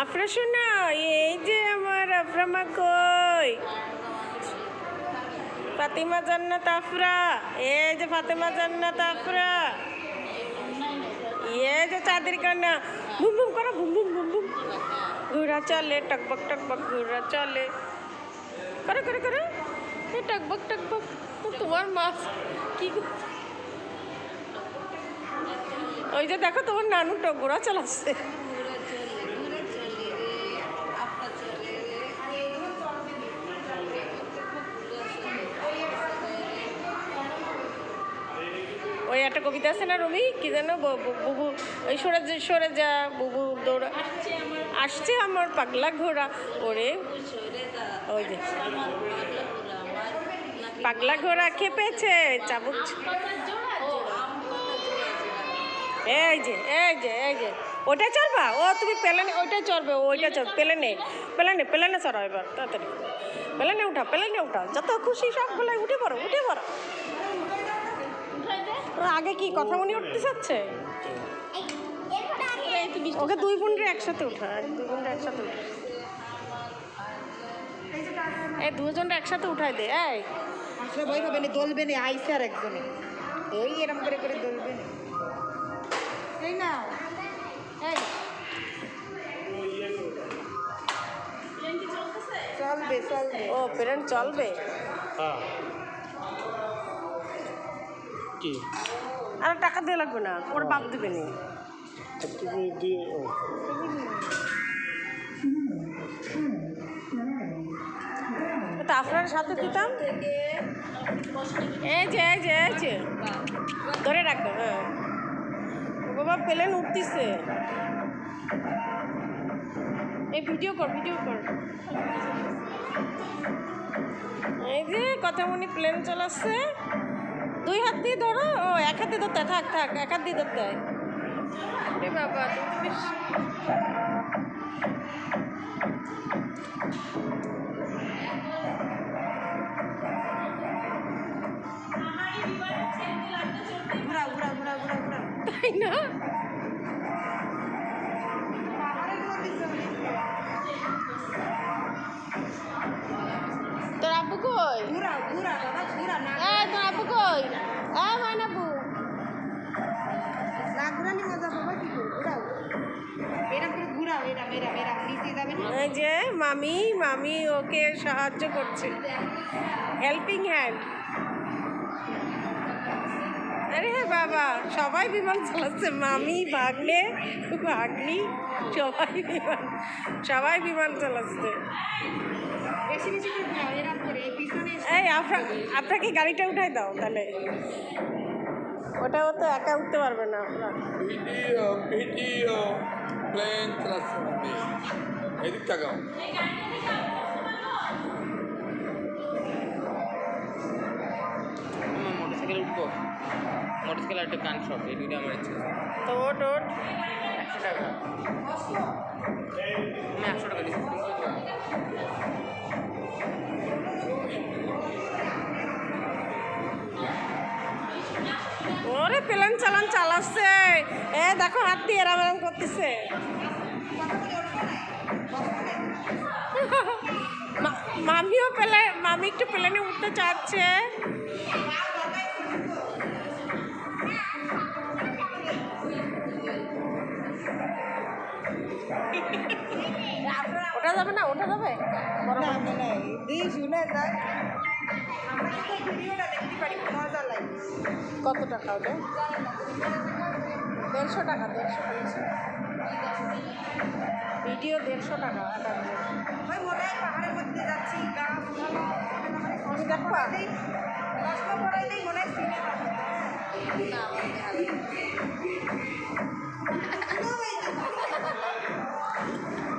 আফরা, শোনা, এই যে আমার আফরামা কই? ফাতিমা জান্নাত আফরা, এই যে ফাতেমা জান্নাত আফরা। এই যে চাঁদের কান্না বুম বুম করো বুম বুম বুম বুম ঘোড়া চলে, টকবক টকবক ঘোড়া চলে। করো করো করো। টকবক টকবক তোমার মাছ। কি ওই যে দেখো তোমার নানু টক ঘোড়া চালাচ্ছে। ওই একটা কবিতা আছে না রবি কি যেন বুবু। ওই সরে সরে যা, বুবু দৌড়া। আসছে আমার পাগলা ঘোড়া। ওরে। ওই যে। পাগলা ঘোড়া খেপেছে চাবুক এই যে এই যে এই যে। ওটা চলবা ও তুমি পেলেনে ওইটা চলবে ওইটা চল পেলেনে পেলেনে পেলেনে সরাও এবার তাড়াতাড়ি। পেলেনে উঠা পেলেনে উঠা যত খুশি সবগুলো উঠে পড়ো উঠে পড়ো। ও আগে কি কথা মনে উঠতে চাচ্ছে? ওকে দুই বোনরে একসাথে উঠা দুই বোনরে একসাথে উঠা এই দুজনটা একসাথে উঠাই দে এই। আসলে ভয় পাবে না দলবে না আইসে আর একজনে। এই এরম করে করে দলবে না। এই না এই। চলবে চলবে। ও পেরেন্ট চলবে? হ্যাঁ। কি? আর টাকা দিয়ে লাগবে না ওর বাপ দিবে নি। তুমি দিয়ে আপনার সাথে দিতাম। এই যে এই যে এই যে। ধরে রাখো হ্যাঁ। বাবা প্লেন উঠতেছে। এই ভিডিও কর ভিডিও কর। এই যে কথা মনে প্লেন চালাচ্ছে। দুই হাত দিয়ে ধরো। ও, এক হাত দিয়ে ধরতে, থাক থাক, এক হাত দিয়ে ধরতে। বাবা, তুমি বেশ ঘুরা ঘুরা ঘুরা ঘুরা ঘুরা তাই না? তোর আব্বু কই? ঘুরা ঘুরা বাবা ঘুরা না এই তোর আব্বু কই? এ মাইনাবু না ঘুরানি মজা বাবা কি যে মামি মামি ওকে সাহায্য করছে। হেল্পিং হ্যান্ড আরে হ্যাঁ বাবা সবাই বিমান চালাচ্ছে। মামি ভাগ্নে ভাগ্নি সবাই বিমান সবাই বিমান চালাচ্ছে। এই পিছনে এসে এই আপনার আপনাকে গাড়িটা উঠাই দাও তাহলে। ওটাও তো একা উঠতে পারবে না আপনার ভিডিও ভিডিও প্লেন ট্রান্সফর্মে এদিক তাকাও মোটরসাইকেল আর একটা কান শপ এই দুইটা আমার ইচ্ছে তো ওট ওট। একশো টাকা। আমি একশো টাকা দিচ্ছি ওরে প্লেন চালান চালাচ্ছে। এ দেখো হাত দিয়ে এরাম এরাম করতেছে। মা- মামিও পেলে মামি একটু প্লেনে উঠতে চাচ্ছে। ভিডিওটা যাবে পারি মজা লাগে কত টাকা ওটা? দেড়শো টাকা দেড়শো দেড়শো ভিডিও দেড়শো টাকা মনে হয় পাহাড়ের মধ্যে যাচ্ছি তুমি দেখবা মনে হয়